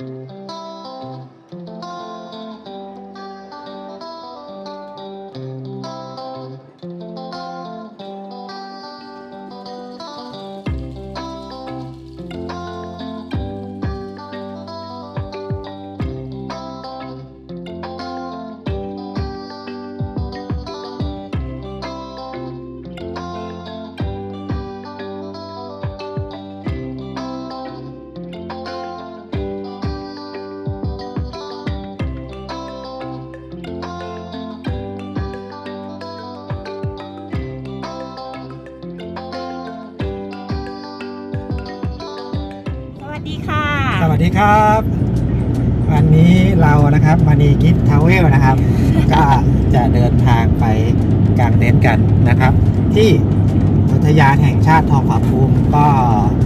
สวั ครับ วันนี้เรานะครับมานีกิฟทาวเวลนะครับ ก็จะเดินทางไปกางเต็นท์กันนะครับ ที่อุทยานแห่งชาติทองผาภูมิก็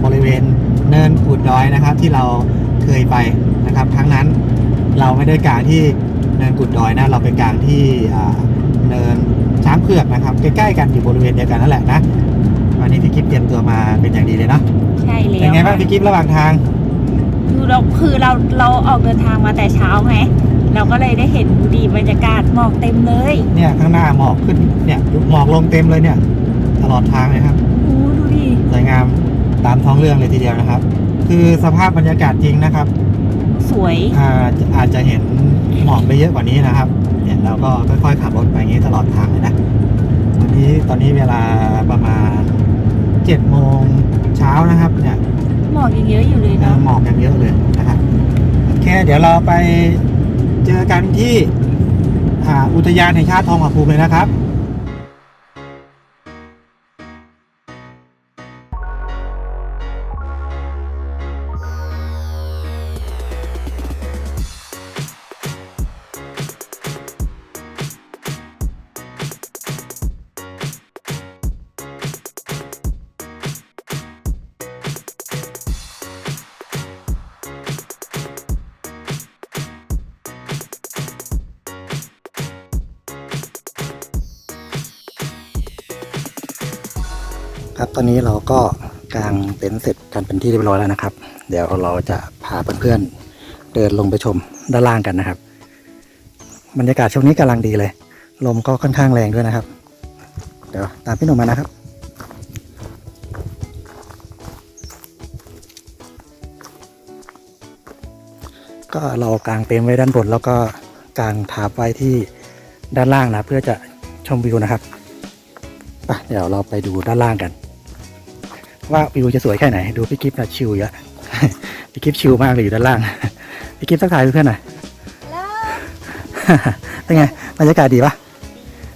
บริเวณเนินกูดดอยนะครับ ที่เราเคยไปนะครับครั้งนั้นเราไม่ได้กางที่เนินกุดดอยนะเราไปกางที่อ่าเนินช้างเผือกนะครับใกล้ๆกันอยู่บริเวณเดียวกันนั่นแหละนะวันนี้พี่กิฟเตรียมตัวมาเป็นอย่างดีเลยเนาะใช่แล้วเป็นไงบ้างพี่กิฟระหว่างทางคือ เราคือเราเราออกเดินทางมาแต่เช้าไงเราก็เลยได้เห็นดีบรรยากาศหมอกเต็มเลยเนี่ยข้างหน้าหมอกขึ้นเนี่ยหมอกลงเต็มเลยเนี่ย ตลอดทางเลยครับโอ้ดูดิสวยงามตามท้องเรื่องเลยทีเดียวนะครับ คือสภาพบรรยากาศจริงนะครับ สวยอาจะอาจจะเห็นหมอกไปเยอะกว่านี้นะครับเนี่ยเราก็ค่อยๆขับรถไปอย่างนี้ตลอดทางเลยนะตอนนี้ตอนนี้เวลาประมาณ7จ็ดโมงเช้านะครับเนี่ย หมอกยังเยอะอยู่เลยเนาะหมอกยังเยอะเลยนะครับโอเคเดี๋ยวเราไปเจอกันที่อุทยานแห่งชาติทองผาภูมิเลยนะครับ อนนี้เราก็กางเต็นท์เสร็จกันเป็นที่เรียบร้อยแล้วนะครับ เดี๋ยวเราจะพาเพื่อนๆเดินลงไปชมด้านล่างกันนะครับ บรรยากาศช่วงนี้กำลังดีเลย ลมก็ค่อนข้างแรงด้วยนะครับ เดี๋ยวตามพี่หนุ่มมานะครับก็เรากางเต็นท์ไว้ด้านบน แล้วก็กางทาบไว้ที่ด้านล่างนะ เพื่อจะชมวิวนะครับเดี๋ยวเราไปดูด้านล่างกัน ว่าวิวจะสวยแค่ไหน ดูพี่กิฟต์นะชิลเยอะพี่กิฟต์ชิลมากเลยอยู่ด้านล่างพี่กิฟต์ทักทายเพื่อนๆหน่อยเป็นไงบรรยากาศดีปะ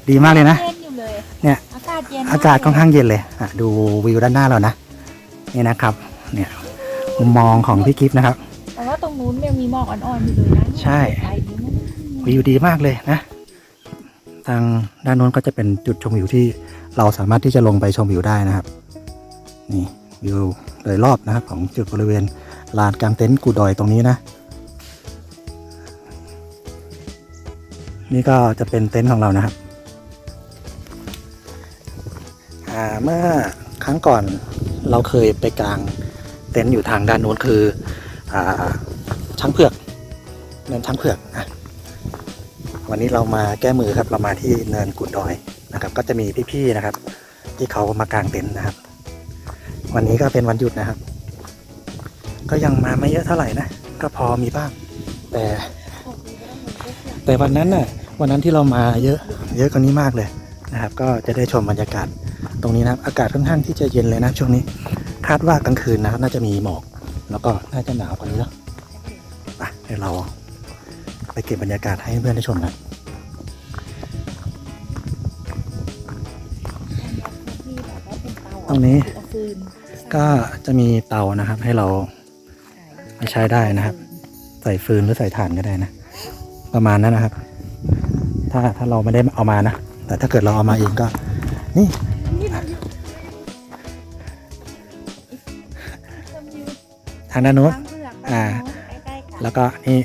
ดีมากเลยนะเย็นอยู่เลยเนี่ยอากาศเย็นมอากาศค่อนข้างเย็นเลยอะดูวิวด้านหน้าเรานะนี่นะครับ เนี่ยมุมมองของพี่กิฟต์นะครับแต่ว่าตรงนู้นยังมีหมอกอ่อนๆอยู่เลยนะใช่ไปดีมากวิวดีมากเลยนะทางด้านโน้นก็จะเป็นจุดชมวิวที่เราสามารถที่จะลงไปชมวิวได้นะครับ นี่วิวโดยรอบนะครับของจุดบริเวณลานกลางเต็นท์กูดอยตรงนี้นะ นี่ก็จะเป็นเต็นท์ของเรานะครับอาเมื่อครั้งก่อนเราเคยไปกลางเต็นท์อยู่ทางด้านโน้นคืออช้างเผือกเนินช้างเผือกอะวันนี้เรามาแก้มือครับเรามาที่เนินกุดดอยนะครับ ก็จะมีพี่ๆนะครับ ที่เขามากางเต็นท์นะครับ วันนี้ก็เป็นวันหยุดนะครับ ก็ยังมาไม่เยอะเท่าไหร่นะ ก็พอมีบ้าง แต่ แต่วันนั้นน่ะ วันนั้นที่เรามาเยอะ เยอะกว่านี้มากเลยนะครับ ก็จะได้ชมบรรยากาศ ตรงนี้นะครับ อากาศค่อนข้างที่จะเย็นเลยนะช่วงนี้ คาดว่ากลางคืนนะครับน่าจะมีหมอก แล้วก็น่าจะหนาวกว่านี้เนาะไปเดี๋ยวเราไปเก็บบรรยากาศให้เพื่อนได้ชมกันตรงนี้ ก็จะมีเตานะครับ ให้เราไปใช้ได้นะครับ ใส่ฟืนหรือใส่ถ่านก็ได้นะ ประมาณนั้นนะครับ ถ้าถ้าเราไม่ได้เอามานะ แต่ถ้าเกิดเราเอามาเองก็ นี่ทางด้านโน้นอ่า แล้วก็นี่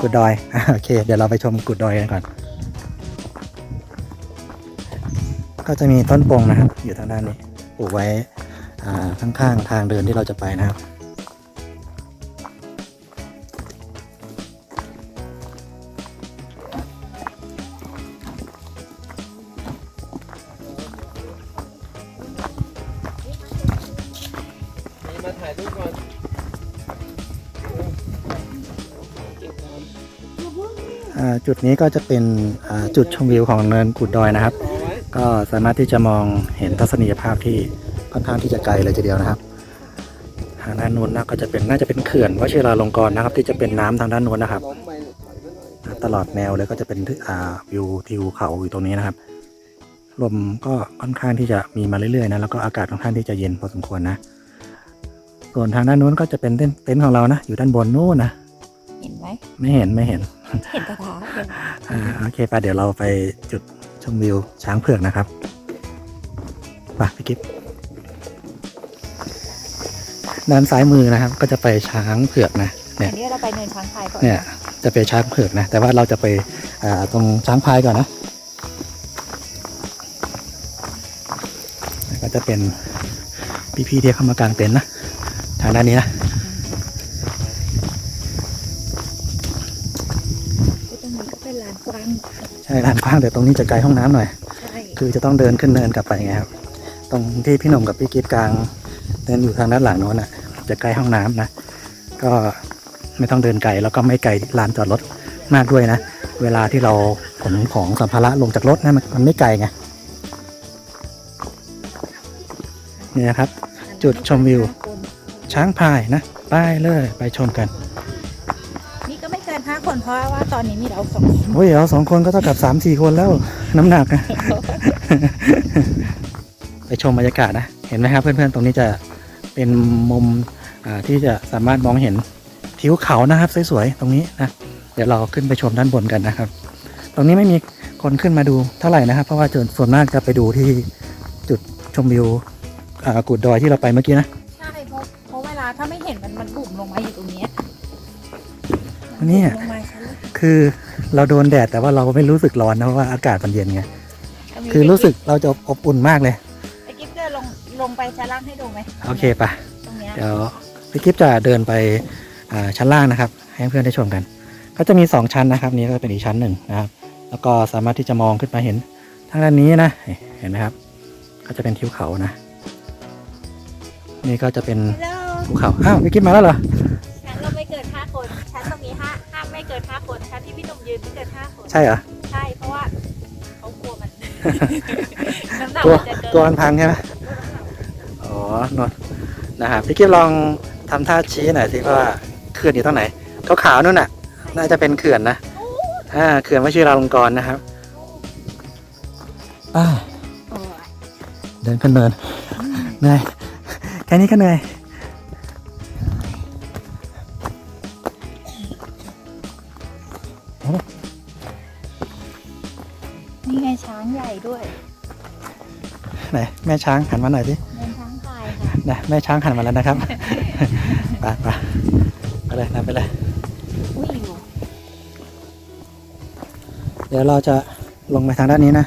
กุดดอยอะโอเค เดี๋ยวเราไปชมกุดดอยกันก่อน ก็จะมีต้นปงนะครับ อยู่ทางด้านนี้ปลูกไว้ ข้างๆทางเดินที่เราจะไปนะครับจุดนี้ก็จะเป็นจุดชมวิวของเนินกุดดอยนะครับ ก็สามารถที่จะมองเห็นทัศนียภาพที่ ค่อนข้างที่จะไกลเลยทีเดียวนะครับทางด้านนู้นนะก็จะเป็นน่าจะเป็นเขื่อนวชิราลงกรณ์นะครับ ที่จะเป็นน้ำทางด้านนู้นนะครับ ตลอดแนวเลยก็จะเป็นอ่าวิวทิวเขาอยู่ตรงนี้นะครับลมก็ค่อนข้างที่จะมีมาเรื่อยๆนะแล้วก็อากาศค่อนข้างที่จะเย็นพอสมควรนะ ส่วนทางด้านนู้นก็จะเป็นเต็นท์เต็นท์ของเรานะ อยู่ด้านบนนู้นนะเห็นไหมไม่เห็นไม่เห็นเห็นกระทะเลยอ่าโอเคไปเดี๋ยวเราไปจุดชมวิวช้างเผือกนะครับไปพี่กิฟ ด้านซ้ายมือนะครับ ก็จะไปช้างเผือกนะ เนี่ยอันนี้เราไปเนินช้างพายก่อนเนี่ย จะไปช้างเผือกนะ แต่ว่าเราจะไปอ่าตรงช้างพายก่อนนะ ก็จะเป็นพี่ๆที่เข้ามากางเต็นท์นะ ทางด้านนี้นะตรงนี้ก็เป็นลานกว้าง ใช่ลานกว้างแต่ตรงนี้จะไกลห้องน้ำหน่อยใช่คือจะต้องเดินขึ้นเนินกลับไปไงครับ ตรงที่พี่หนุ่มกับพี่กิฟกลางเดินอยู่ทางด้านหลังโน้นอะ จะใกล้ห้องน้ำนะ ก็ไม่ต้องเดินไกลแล้วก็ไม่ไกลลานจอดรถมากด้วยนะ เวลาที่เราขนของสัมภาระลงจากรถนะมันมันไม่ไกลไงนี่นะครับ จุดชมวิว ช้างพายนะไปเลยไปชมกัน นี่ก็ไม่เกินห้าคนเพราะว่าตอนนี้มีเราสองคนโอ้ยเราสองคนก็เท่ากับสามสี่คนแล้วน้ำหนักนะไปชมบรรยากาศนะ เห็นไหมครับเพื่อนๆ ตรงนี้จะเป็นมุมอ่า ที่จะสามารถมองเห็นทิวเขานะครับ สวยๆตรงนี้นะเดี๋ยวเราขึ้นไปชมด้านบนกันนะครับ ตรงนี้ไม่มีคนขึ้นมาดูเท่าไหร่นะครับ เพราะว่าส่วนส่วนมากจะไปดูที่จุดชมวิวอ่ากุดดอยที่เราไปเมื่อกี้นะใช่เพราะเพราะเวลาถ้าไม่เห็นมันมันบุ่มลงมาอยู่ตรงเนี้ยอันเนี้ยลงมาชั้นเลยคือเราโดนแดดแต่ว่าเราไม่รู้สึกร้อนนะเพราะว่าอากาศมันเย็นไงมีคือรู้สึกเราจะอบอุ่นมากเลยไอ้กิ๊บจะลงลงไปชั้นล่างให้ดูไหมโอเคปะตรงเนี้ยเดี๋ยว พี่กิฟจะเดินไปอ่าชั้นล่างนะครับ ให้เพื่อนได้ชมกัน ก็จะมี 2 ชั้นนะครับ นี่ก็เป็นอีกชั้นหนึ่งนะครับ แล้วก็สามารถที่จะมองขึ้นมาเห็นทางด้านนี้นะ เห็นไหมครับ ก็จะเป็นทิวเขานะ นี่ก็จะเป็นแล้วภูเขา อ้าวพี่กิฟมาแล้วเหรอชั้นเราไม่เกินห้าคน ชั้นตรงนี้ห้าห้ามไม่เกินห้าคน ชั้นที่พี่หนุ่มยืนไม่เกินห้าคน ใช่เหรอ ใช่ เพราะว่าเขากลัวมันน้ำหนักตัวมันจะเกินตัวมันพังใช่ไหมอ๋อนนนะครับพี่กิฟลอง ทำท่าชี้หน่อยสิว่าเขื่อนอยู่ตรงไหนขาวๆนู่นน่ะ น่าจะเป็นเขื่อนนะอ่าเขื่อนวชิราลงกรณ์นะครับป้าโอ้ยเดินขึ้นเนินเหนื่อยแค่นี้ก็เหนื่อยนี่ไงช้างใหญ่ด้วยไหนแม่ช้างหันมาหน่อยสิเดินช้างพายค่ะนะแม่ช้างหันมาแล้วนะครับ ไปไปไปเลยนำไปเลย อุ้ยอยู่เดี๋ยวเราจะลงไปทางด้านนี้นะ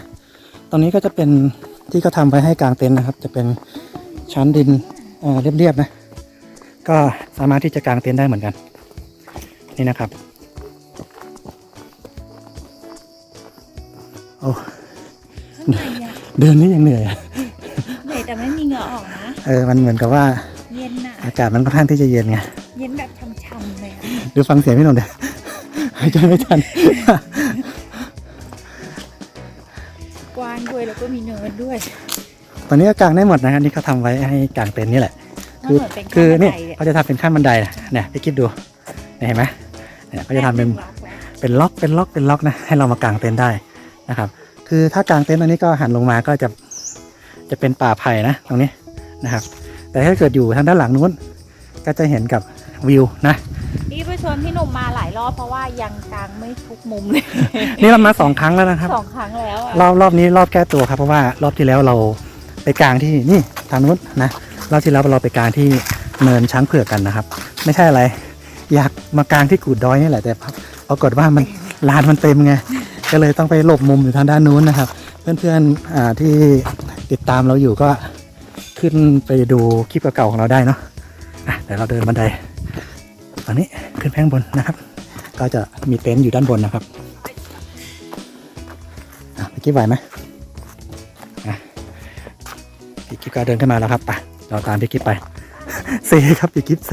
ตรงนี้ก็จะเป็นที่เขาทำไว้ให้กางเต็นท์นะครับ จะเป็นชั้นดินเอ่อเรียบๆนะ ก็สามารถที่จะกางเต็นท์ได้เหมือนกัน นี่นะครับ โอ้ข้างในอะเดินนี่ยังเหนื่อยอะ เหนื่อยแต่ไม่มีเหงื่อออกนะ เออ มันเหมือนกับว่าเย็นน่ะอากาศมันค่อนข้างที่จะเย็นไง เย็นแบบช่ำๆเลยอะดูฟังเสียงพี่หนุ่มเดี๋ยวหายใจไม่ทัน กว้างด้วยแล้วก็มีเนินด้วยตอนนี้ก็กางได้หมดนะครับนี่เขาทำไว้ให้กางเต็นท์นี่แหละคือมันเหมือนเป็นคือขั้นบันเนี่ยไดเลยเขาจะทำเป็นขั้นบันไดนะเนี่ยพี่คิดดูเนี่ยเห็นไหมเนี่ยเขาจะทำเป็นเป็นล็อกเป็นล็อกเป็นล็อกนะให้เรามากางเต็นท์ได้นะครับ คือถ้ากางเต็นท์ตรงนี้ก็หันลงมาก็จะจะเป็นป่าไผ่นะตรงนี้นะครับ แต่ถ้าเกิดอยู่ทางด้านหลังนู้น ก็จะเห็นกับวิวนะ นี่ไปชวนพี่หนุ่มมาหลายรอบเพราะว่ายังกลางไม่ทุกมุมเลยนี่เรามาสองครั้งแล้วนะครับสองครั้งแล้วอะรอบรอบนี้รอบแก้ตัวครับ เพราะว่ารอบที่แล้วเราไปกลางที่นี่ทางนู้นนะรอบที่แล้วเราไปกลางที่เนินช้างเผือกกันนะครับ ไม่ใช่อะไร อยากมากลางที่กูดดอยนี่แหละแต่ปรากฏว่ามันลานมันเต็มไงก็เลยต้องไปหลบมุมอยู่ทางด้านนู้นนะครับ เพื่อนๆอ่าที่ติดตามเราอยู่ก็ ขึ้นไปดูคลิปเก่าๆของเราได้เนาะเดี๋ยวเราเดินบันไดตอนนี้ขึ้นแพงบนนะครับ ก็จะมีเต็นท์อยู่ด้านบนนะครับอะพี่กิ๊บไหวไหมพี่กิ๊บก็เดินขึ้นมาแล้วครับไปเราตามพี่กิ๊บไป เซครับพี่กิ๊บเซ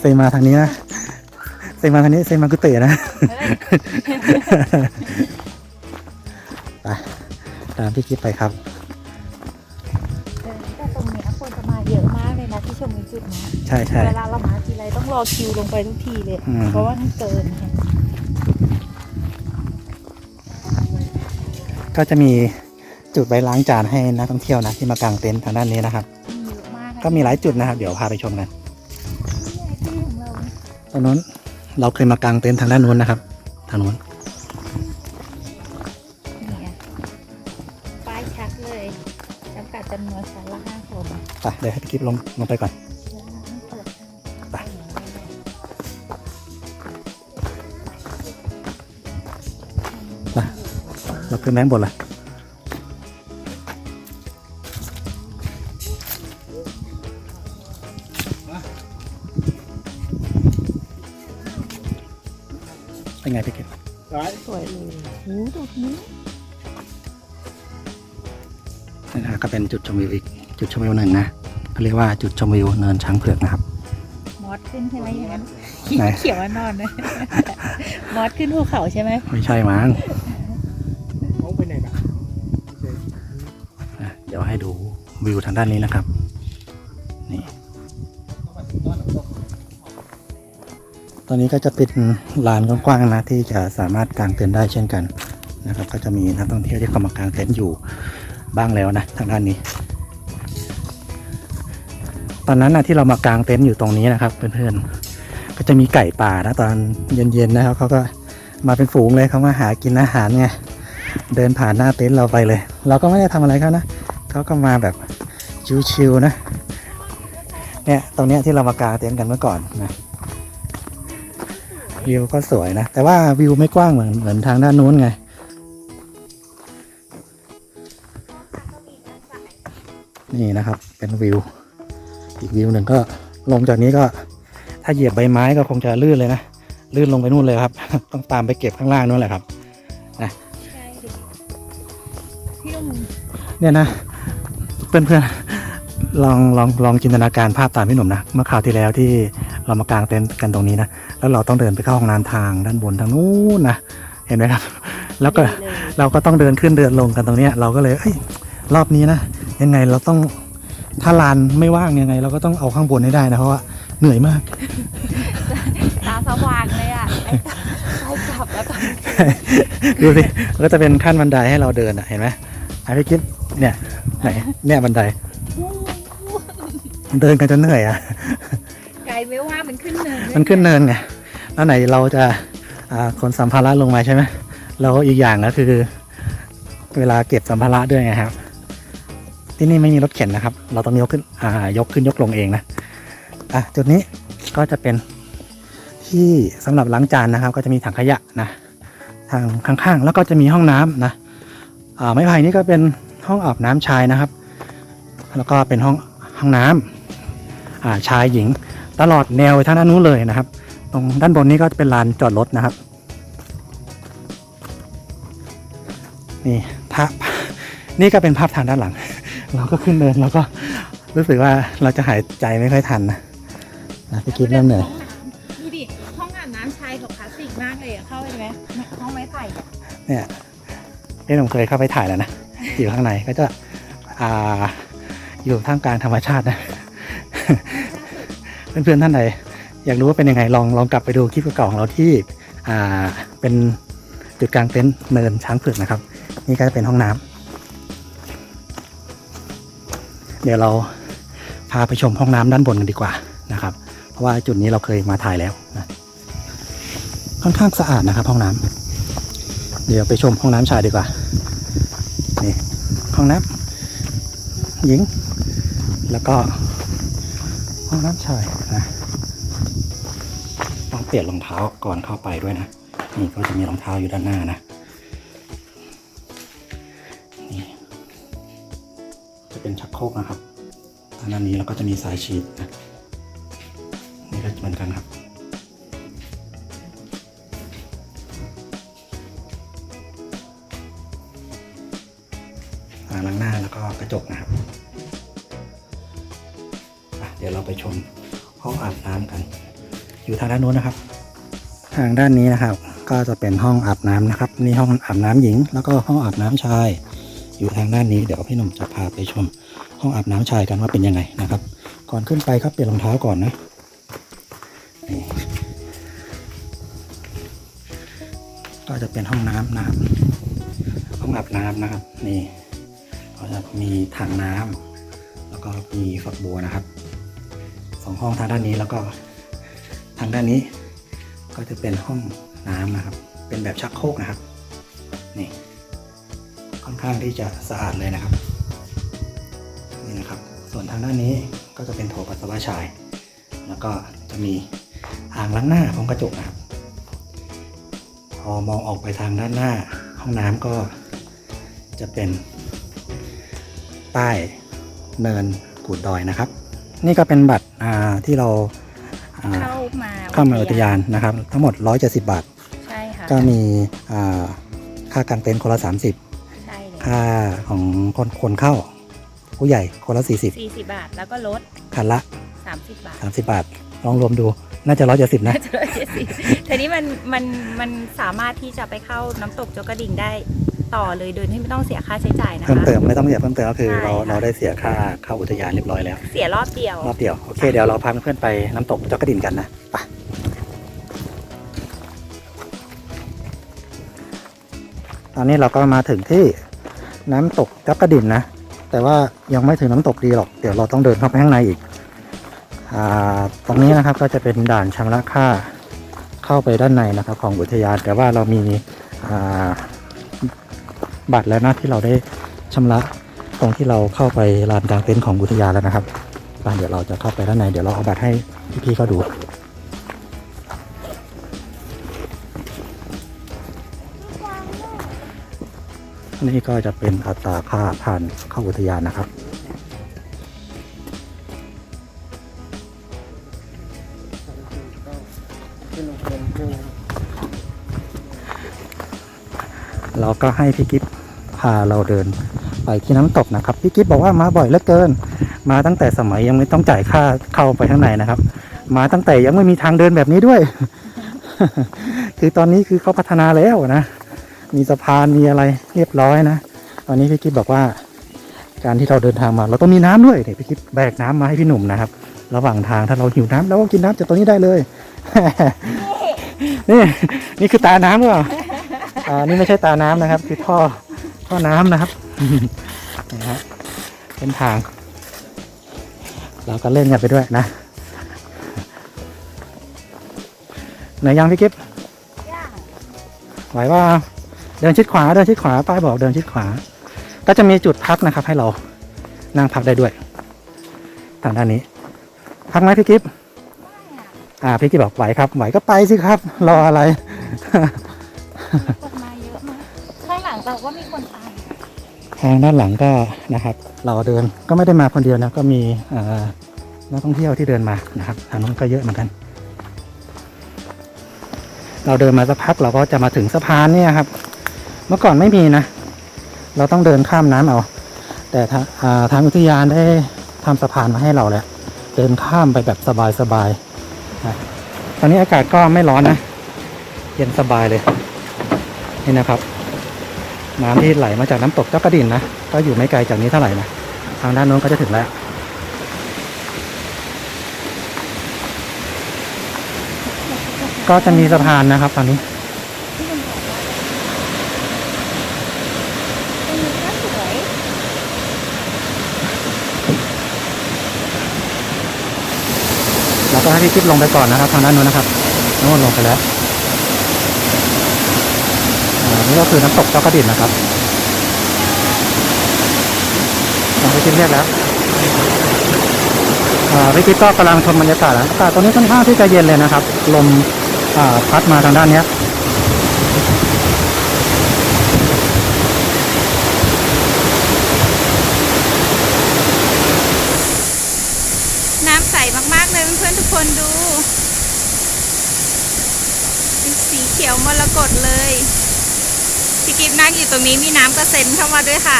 เซมาทางนี้นะเซมาทางนี้เซมากุเตะนะไปตามพี่กิ๊ฟไปครับ ช่ใช่ เวลาเรามาทีไรต้องรอคิวลงไปทุกทีเลย อืม เพราะว่ามันเกินไงก็จะมีจุดไว้ล้างจานให้นักท่องเที่ยวนะที่มากางเต็นท์ทางด้านนี้นะครับมีเยอะมากก็มีหลายจุดนะครับ เดี๋ยวพาไปชมกันที่ของเราตรงนู้นเราเคยมากางเต็นท์ทางด้านนู้นนะครับ ทางนู้นเนี่ยป้ายชัดเลยจำกัดจำนวนชั้นละห้าคนไปเดี๋ยวให้พี่กิ๊ฟลงลงไปก่อน ขึ้นแบงบนเลยเป็นไงพี่กิ๊ฟสวยเลยโอ้ดอกนี้นี่นะก็เป็นจุดชมวิวอีกจุดชมวิวหนึ่งนะเขาเรียกว่าจุดชมวิวเนินช้างเผือกนะครับ มอสขึ้นใช่ไหมอย่างนั้นไหน เขียวว่านอนเลยมอสขึ้นภูเขาใช่ไหมไม่ใช่มั้ง วิวทางด้านนี้นะครับ นี่ ตอนนี้ก็จะเป็นลานกว้างๆนะที่จะสามารถกางเต็นท์ได้เช่นกันนะครับ ก็จะมีนักท่องเที่ยวที่เข้ามากางเต็นท์อยู่บ้างแล้วนะทางด้านนี้ ตอนนั้นนะที่เรามากางเต็นท์อยู่ตรงนี้นะครับเพื่อนๆ ก็จะมีไก่ป่านะตอนเย็นๆนะครับเขาก็มาเป็นฝูงเลยเขามาหากินอาหารไงเดินผ่านหน้าเต็นท์เราไปเลย เราก็ไม่ได้ทำอะไรเขานะเขาก็มาแบบ ชิวๆนะ เนี่ยตรงเนี้ยที่เรามากางเต็นท์กันเมื่อก่อนนะวิวก็สวยนะ แต่ว่าวิวไม่กว้างเหมือนเหมือนทางด้านนู้นไง นี่นะครับเป็นวิว อีกวิวหนึ่งก็ลงจากนี้ก็ถ้าเหยียบใบไม้ก็คงจะลื่นเลยนะ ลื่นลงไปนู่นเลยครับ ต้องตามไปเก็บข้างล่างนู่นแหละครับใช่ดิพี่ลุงเนี่ยนะ เพื่อนๆ ลองลองลองจินตนาการภาพตามพี่หนุ่มนะเมื่อคราวที่แล้วที่เรามากางเต็นท์กันตรงนี้นะแล้วเราต้องเดินไปเข้าห้องน้ำทางด้านบนทางนู้นนะเห็นไหมครับ แล้วก็ดีเลยเราก็ต้องเดินขึ้นเดินลงกันตรงเนี้ยเราก็เลยเอ้ยรอบนี้นะยังไงเราต้องถ้าลานไม่ว่างยังไง เราก็ต้องเอาข้างบนให้ได้นะเพราะว่าเหนื่อยมากตาสว่างเลยอะไอ้ตาไปกลับแล้วก็ดูสิก็จะเป็นขั้นบันไดให้เราเดินอะเห็นไหมไอพี่คิดเนี่ยไหนเนี่ยบันได เดินกันจนเหนื่อยอะไกลไม่ว่ามันขึ้นเนินด้วยมันขึ้นเนินไงแล้วไหนเราจะอ่าขนสัมภาระลงมาใช่ไหมแล้วอีกอย่างก็คือ เวลาเก็บสัมภาระด้วยไงครับ ที่นี่ไม่มีรถเข็นนะครับ เราต้องยกขึ้นอ่ายกขึ้นยกลงเองนะอะจุดนี้ก็จะเป็นที่สำหรับล้างจานนะครับ ก็จะมีถังขยะนะทางข้างๆ แล้วก็จะมีห้องน้ำนะอ่าไม้ไผ่นี่ก็เป็นห้องอาบน้ำชายนะครับ แล้วก็เป็นห้องห้องน้ำอ่า ชายหญิง ตลอดแนวไปทางด้านนู้นเลยนะครับ ตรงด้านบนนี้ก็เป็นลานจอดรถนะครับ นี่ภาพนี่ก็เป็นภาพทางด้านหลัง เราก็ขึ้นเดินเราก็รู้สึกว่าเราจะหายใจไม่ค่อยทันนะนะพี่กิ๊ฟเริ่มเหนื่อยดูดิห้องอาบน้ำชายของคลาสสิกมากเลยอะเข้าไปไหมห้องไม้ไผ่อะเนี่ยนี่ผมเคยเข้าไปถ่ายแล้วนะอยู่ข้างในก็จะอ่าอยู่ท่ามกลางธรรมชาตินะ เพื่อนๆท่านใดอยากรู้ว่าเป็นยังไงลองลองกลับไปดูคลิปเก่าของเราที่อ่าเป็นจุดกลางเต็นท์เนินช้างเผือกนะครับ นี่ก็จะเป็นห้องน้ำเดี๋ยวเราพาไปชมห้องน้ำด้านบนกันดีกว่านะครับ เพราะว่าจุดนี้เราเคยมาถ่ายแล้วนะค่อนข้างสะอาดนะครับ ห้องน้ำเดี๋ยวไปชมห้องน้ำชายดีกว่านี่ห้องน้ำหญิง แล้วก็ ห้องน้ำชายนะต้องเปลี่ยนรองเท้าก่อนเข้าไปด้วยนะ นี่ก็จะมีรองเท้าอยู่ด้านหน้านะนี่จะเป็นชักโครกนะครับทางด้านนี้แล้วก็จะมีสายชีดนะนี่ก็เหมือนกันครับอ่างล้างหน้าแล้วก็กระจกนะครับ ดี๋ยวเราไปชมห้องอาบน้ำกัน อยู่ทางด้านโน้นนะครับ ทางด้านนี้นะครับ ก็จะเป็นห้องอาบน้ำนะครับนี่ห้องอาบน้ำหญิง แล้วก็ห้องอาบน้ำชาย อยู่ทางด้านนี้เดี๋ยวพี่หนุ่มจะพาไปชม ห้องอาบน้ำชายกันว่าเป็นยังไงนะครับ ก่อนขึ้นไปครับเปลี่ยนรองเท้าก่อนนะนี่ก็จะเป็นห้องน้ำนะครับ ห้องอาบน้ำนะครับ นี่ก็จะมีถังน้ำแล้วก็มีฝักบัวนะครับ สองห้องทางด้านนี้แล้วก็ทางด้านนี้ ก็จะเป็นห้องน้ำนะครับ เป็นแบบชักโครกนะครับ นี่ ค่อนข้างที่จะสะอาดเลยนะครับ นี่นะครับ ส่วนทางด้านนี้ก็จะเป็นโถปัสสาวะชาย แล้วก็จะมีอ่างล้างหน้าพร้อมกระจกนะครับ พอมองออกไปทางด้านหน้า ห้องน้ำก็จะเป็นป้เนินกูดดอยนะครับ นี่ก็เป็นบัตรอ่าที่เราอ่าเข้ามาเข้ามาอุทยานนะครับ ทั้งหมด 170 บาท ใช่ค่ะ ก็มีอ่าค่ากางเต็นท์คนละ 30ใช่เลยค่าของคนคนเข้า ผู้ใหญ่คนละ 40สี่สิบบาท แล้วก็ลดคันละสามสิบบาท 30 บาท ลองรวมดูน่าจะ170นะจะลดเจ็ดสิบทีนี้มันมันมันสามารถที่จะไปเข้าน้ำตกโจกกระดิ่งได้ ต่อเลยโดยที่ไม่ต้องเสียค่าใช้จ่ายนะคะ เพิ่มเติมไม่ต้องเสียเพิ่มเติมก็คือใช่เราค่ะ เราได้เสียค่าเข้าอุทยานเรียบร้อยแล้วเสียรอบเดียว รอบเดียวโอเคเดี๋ยวเราพาเพื่อนๆไปน้ำตกจอกกระดินกันนะไปตอนนี้เราก็มาถึงที่น้ำตกจอกกระดินนะ แต่ว่ายังไม่ถึงน้ำตกดีหรอกเดี๋ยวเราต้องเดินเข้าไปข้างในอีกอ่าตรงนี้นะครับก็จะเป็นด่านชำระค่าเข้าไปด้านในนะครับ ของอุทยานแต่ว่าเรามีอ่า บัตรแล้วนะที่เราได้ชำระตรงที่เราเข้าไปลานกลางเต็นท์ของอุทยานแล้วนะครับบ้านเดี๋ยวเราจะเข้าไปด้านในเดี๋ยวเราเอาบัตรให้พี่ๆเขาดูนี่ก็จะเป็นอัตราค่าผ่านเข้าอุทยานนะครับ เราก็ให้พี่กิฟพาเราเดินไปที่น้ำตกนะครับพี่กิฟบอกว่ามาบ่อยเหลือเกิน มาตั้งแต่สมัยยังไม่ต้องจ่ายค่าเข้าไปข้างในนะครับ มาตั้งแต่ยังไม่มีทางเดินแบบนี้ด้วย คือตอนนี้คือเขาพัฒนาแล้วนะมีสะพานมีอะไรเรียบร้อยนะตอนนี้พี่กิฟบอกว่า การที่เราเดินทางมา เราต้องมีน้ำด้วยเนี่ยพี่กิฟแบกน้ำมาให้พี่หนุ่มนะครับ ระหว่างทางถ้าเราหิวน้ำเราก็กินน้ำจากตรงนี้ได้เลยนี่นี่คือตาน้ำหรือเปล่า อ่านี่ไม่ใช่ตาน้ำนะครับ คือท่อท่อน้ำนะครับนะฮะเป็นทาง เราก็เล่นกันไปด้วยนะไหนยังพี่กิฟไหวว่าเดินชิดขวาเดินชิดขวาป้ายบอกเดินชิดขวา ก็จะมีจุดพักนะครับ ให้เรานั่งพักได้ด้วยทางด้านนี้ พักไหมพี่กิฟอ่าพี่กิฟบอกไหวครับไหวก็ไปสิครับ รออะไร งหลังแต่ว่ามีคนตายทางด้านหลังก็นะครับ เราเดินก็ไม่ได้มาคนเดียวนะ ก็มีนักท่องเที่ยวที่เดินมานะครับทางนู้นก็เยอะเหมือนกัน เราเดินมาสักพักเราก็จะมาถึงสะพานเนี่ยครับ เมื่อก่อนไม่มีนะ เราต้องเดินข้ามน้ำเอา แต่ทางอุทยานได้ทำสะพานมาให้เราแล้วเดินข้ามไปแบบสบายๆตอนนี้อากาศก็ไม่ร้อนนะ เย็นสบายเลย นี่นะครับ น้ำที่ไหลมาจากน้ำตกเจ้ากระดินนะ ก็อยู่ไม่ไกลจากนี้เท่าไหร่นะ ทางด้านโน้นก็จะถึงแล้ว ก็จะมีสะพานนะครับตอนนี้เราก็ให้พี่กิ๊บลงไปก่อนนะครับ ทางด้านโน้นนะครับโน้นลงไปแล้ว นี่ก็คือน้ำตกเจ้ากระดิ่นนะครับอ่าพี่กิ๊บเรียกแล้วอ่าพี่กิ๊บก็กำลังชมบรรยากาศนะอากาศตอนนี้ค่อนข้างที่จะเย็นเลยนะครับ ลมอ่าพัดมาทางด้านเนี้ำใสมากๆเลยเพื่อนๆทุกคนดูเป็นสีเขียวมรกตเลยพี่กิฟนั่งอยู่ ตรงนี้มีน้ำกระเซ็นเข้ามาด้วยค่ะ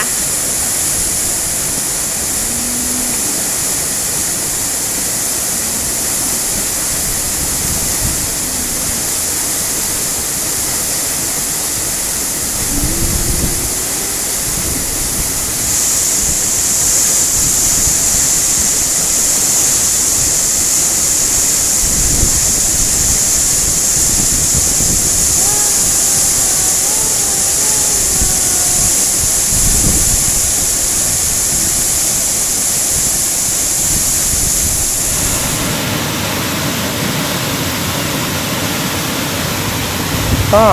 ก็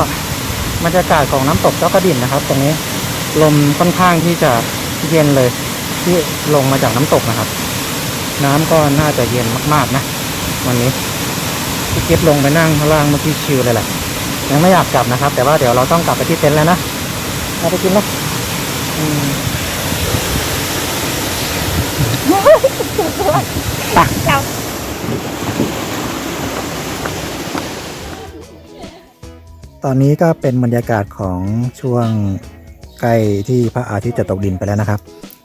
บรรยากาศของน้ำตกเจ้ากระดิ่นนะครับ ตรงนี้ลมค่อนข้างที่จะเย็นเลย ที่ลงมาจากน้ำตกนะครับ น้ำก็น่าจะเย็นมากๆนะวันนี้พี่เก็บลงไปนั่งข้างล่างเมื่อกี้ชิลเลยแหละยังไม่อยากกลับนะครับ แต่ว่าเดี๋ยวเราต้องกลับไปที่เต็นท์แล้วนะเอาไปกินนะอืม ตอนนี้ก็เป็นบรรยากาศของช่วงใกล้ที่พระอาทิตย์จะตกดินไปแล้วนะครับ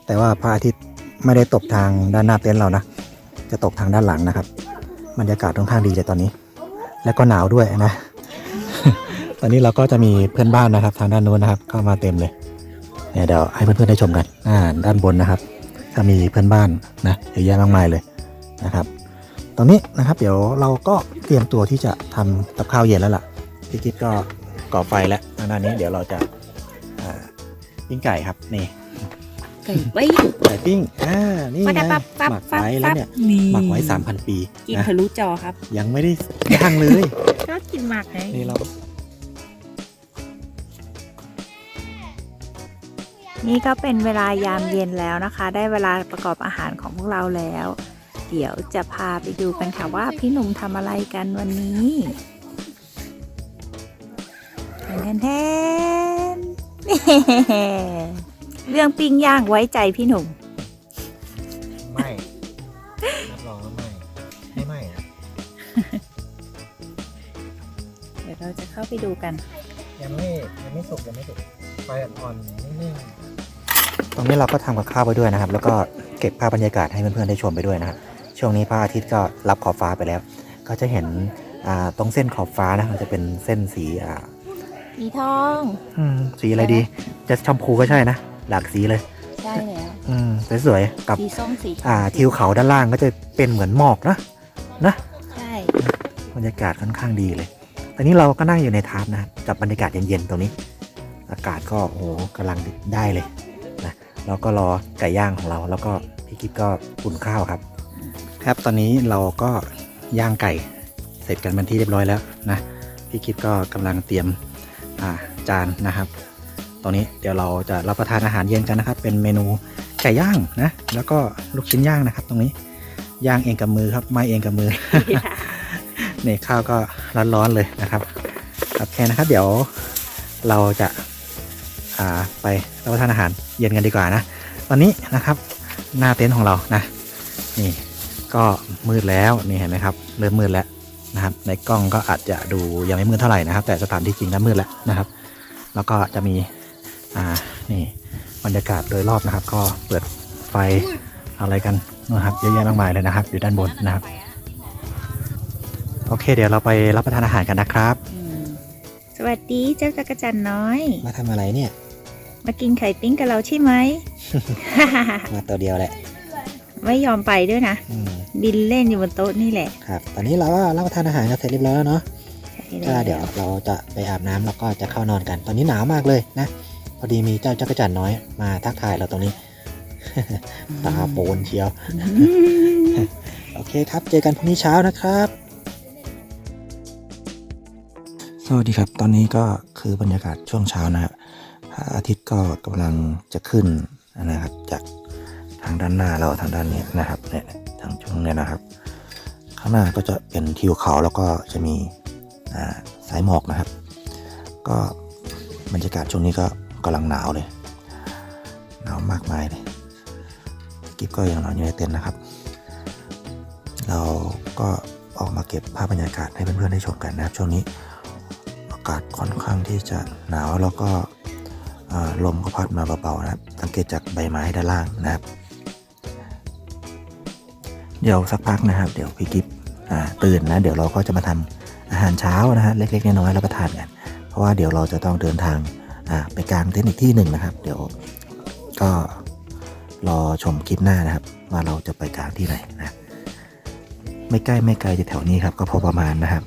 แต่ว่าพระอาทิตย์ไม่ได้ตกทางด้านหน้าเต็นท์เรานะ จะตกทางด้านหลังนะครับ บรรยากาศค่อนข้างดีเลยตอนนี้ แล้วก็หนาวด้วยนะ ตอนนี้เราก็จะมีเพื่อนบ้านนะครับ ทางด้านนู้นนะครับเข้ามาเต็มเลยเนี่ยเดี๋ยวให้เพื่อนๆได้ชมกันอ่าด้านบนนะครับจะมีเพื่อนบ้านนะเยอะแยะมากมายเลยนะครับ ตอนนี้นะครับ เดี๋ยวเราก็เตรียมตัวที่จะทำกับข้าวเย็นแล้วล่ะ พี่กิ๊ฟก็ก่อไฟแล้วทางด้านนี้เดี๋ยวเราจะอ่าปิ้งไก่ครับนี่ไก่ไว้ไก่ปิ้งอ่านี่ปั๊ไงบปั๊บปั๊บหมักปั๊บไว้แล้วเนี่ยนี่หมักไว้สามพันปีกินนะทะลุจอครับยังไม่ได้ย่างเลย ก็กินหมักไงนี่เรานี่ก็เป็นเวลายามเย็นแล้วนะคะ ได้เวลาประกอบอาหารของพวกเราแล้ว เดี๋ยวจะพาไปดูกันค่ะว่าพี่หนุ่มทำอะไรกันวันนี้ แทนแทนเรื่องปิ้งย่างไว้ใจพี่หนุ่ม ไม่รับรองว่าไม่ไม่ไม่อะเดี๋ยวเราจะเข้าไปดูกัน ยังไม่ยังไม่สุกยังไม่สุกไฟอ่อนๆนิ่งๆตรงนี้เราก็ทำกับข้าวไปด้วยนะครับ แล้วก็เก็บภาพบรรยากาศให้เพื่อนๆได้ชมไปด้วยนะครับ ช่วงนี้พระอาทิตย์ก็รับขอบฟ้าไปแล้ว ก็จะเห็นอ่าตรงเส้นขอบฟ้านะมันจะเป็นเส้นสีอ่า สีทอง อืมสีอะไรดี จะชมพูก็ใช่นะ หลากสีเลย ใช่แล้ว อืมสวยๆกับสีส้มสีทงอ่าทิวเขาด้านล่างก็จะเป็นเหมือนหมอกนะนะ ใช่ บรรยากาศค่อนข้างดีเลย ตอนนี้เราก็นั่งอยู่ในทาร์ปนะครับกับบรรยากาศเย็นๆตรงนี้ อากาศก็โอ้โหกำลังได้เลยนะเราก็รอไก่ย่างของเรา แล้วก็พี่กิ๊บก็อุ่นข้าวครับ ครับตอนนี้เราก็ย่างไก่เสร็จกันเป็นที่เรียบร้อยแล้วนะพี่กิ๊บก็กำลังเตรียมอ่า จานนะครับ ตอนนี้เดี๋ยวเราจะรับประทานอาหารเย็นกันนะครับ เป็นเมนูไก่ย่างนะ แล้วก็ลูกชิ้นย่างนะครับ ตรงนี้ย่างเองกับมือครับไม่เองกับมือนี่ข้าวก็ร้อนๆเลยนะครับโอเคนะครับ เดี๋ยวเราจะอ่าไปรับประทานอาหารเย็นกันดีกว่านะ ตอนนี้นะครับหน้าเต็นท์ของเรานะ นี่ก็มืดแล้วนี่เห็นไหมครับ เริ่มมืดแล้ว นะครับ ในกล้องก็อาจจะดูยังไม่มืดเท่าไหร่นะครับ แต่สถานที่จริงแล้วมืดแล้วนะครับ แล้วก็จะมีอ่านี่บรรยากาศโดยรอบนะครับ ก็เปิดไฟอะไรกันนะครับเยอะแยะมากมายเลยนะครับอยู่ด้านบนนะครับ โอเค เดี๋ยวเราไปรับประทานอาหารกันนะครับอืมสวัสดีเจ้าจักรจันทร์น้อย มาทำอะไรเนี่ย มากินไข่ปิ้งกับเราใช่ไหม มาตัวเดียวแหละ ไม่ยอมไปด้วยนะ อืมบินเล่นอยู่บนโต๊ะนี่แหละครับ ตอนนี้เราก็รับประทานอาหารกันเสร็จเรียบร้อยแล้วเนาะใช่ก็แล้วเดี๋ยวเราจะไปอาบน้ำแล้วก็จะเข้านอนกัน ตอนนี้หนาวมากเลยนะ พอดีมีเจ้าจักรจันทร์น้อยมาทักทายเราตรงนี้ ตาโปนเชียว อืม โอเคครับ เจอกันพรุ่งนี้เช้านะครับ สวัสดีครับ ตอนนี้ก็คือบรรยากาศช่วงเช้านะครับพระอาทิตย์ก็กำลังจะขึ้นนะครับ จาก ทางด้านหน้าเราทางด้านนี้นะครับเนี่ยทางช่วงเนี้ยนะครับ ข้างหน้าก็จะเป็นทิวเขาแล้วก็จะมีสายหมอกนะครับ ก็บรรยากาศช่วงนี้ก็กำลังหนาวเลยหนาวมากมายเลยกิฟก็ยังนอนอยู่ในเต็นท์นะครับ เราก็ออกมาเก็บภาพบรรยากาศให้เพื่อนๆได้ชมกันนะครับ ช่วงนี้อากาศค่อนข้างที่จะหนาวแล้วก็ลมก็พัดมาเบาๆนะครับ สังเกตจากใบไม้ด้านล่างนะครับ เดี๋ยวสักพักนะครับ เดี๋ยวพี่กิฟตื่นนะ เดี๋ยวเราก็จะมาทำอาหารเช้านะฮะเล็กๆน้อยๆรับประทานกัน เพราะว่าเดี๋ยวเราจะต้องเดินทางไปกลางเต็นท์อีกที่หนึ่งนะครับ เดี๋ยวก็รอชมคลิปหน้านะครับ ว่าเราจะไปกลางที่ไหนนะไม่ใกล้ไม่ไกลจะแถวนี้ครับก็พอประมาณนะครับ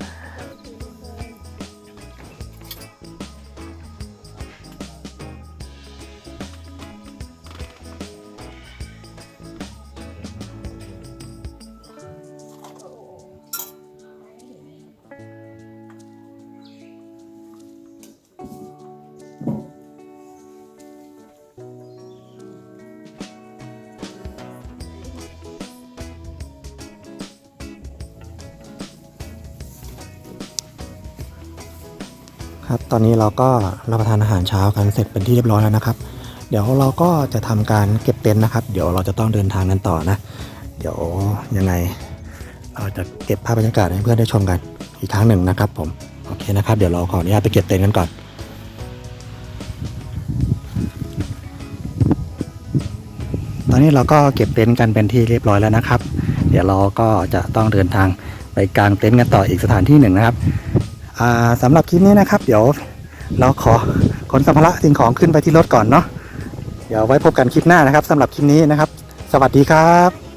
ครับตอนนี้เราก็รับประทานอาหารเช้ากันเสร็จเป็นที่เรียบร้อยแล้วนะครับ เดี๋ยวเราก็จะทำการเก็บเต็นท์นะครับ เดี๋ยวเราจะต้องเดินทางกันต่อนะ เดี๋ยวยังไง เราจะเก็บภาพบรรยากาศให้เพื่อนได้ชมกันอีกครั้งหนึ่งนะครับผมโอเคนะครับ เดี๋ยวเราขออนุญาตไปเก็บเต็นท์กันก่อนตอนนี้เราก็เก็บเต็นท์กันเป็นที่เรียบร้อยแล้วนะครับ เดี๋ยวเราก็จะต้องเดินทางไปกางเต็นท์กันต่ออีกสถานที่หนึ่งนะครับ สำหรับคลิปนี้นะครับ เดี๋ยวเราขอขนสัมภาระสิ่งของขึ้นไปที่รถก่อนเนาะเดี๋ยวไว้พบกันคลิปหน้านะครับสำหรับคลิปนี้นะครับ สวัสดีครับ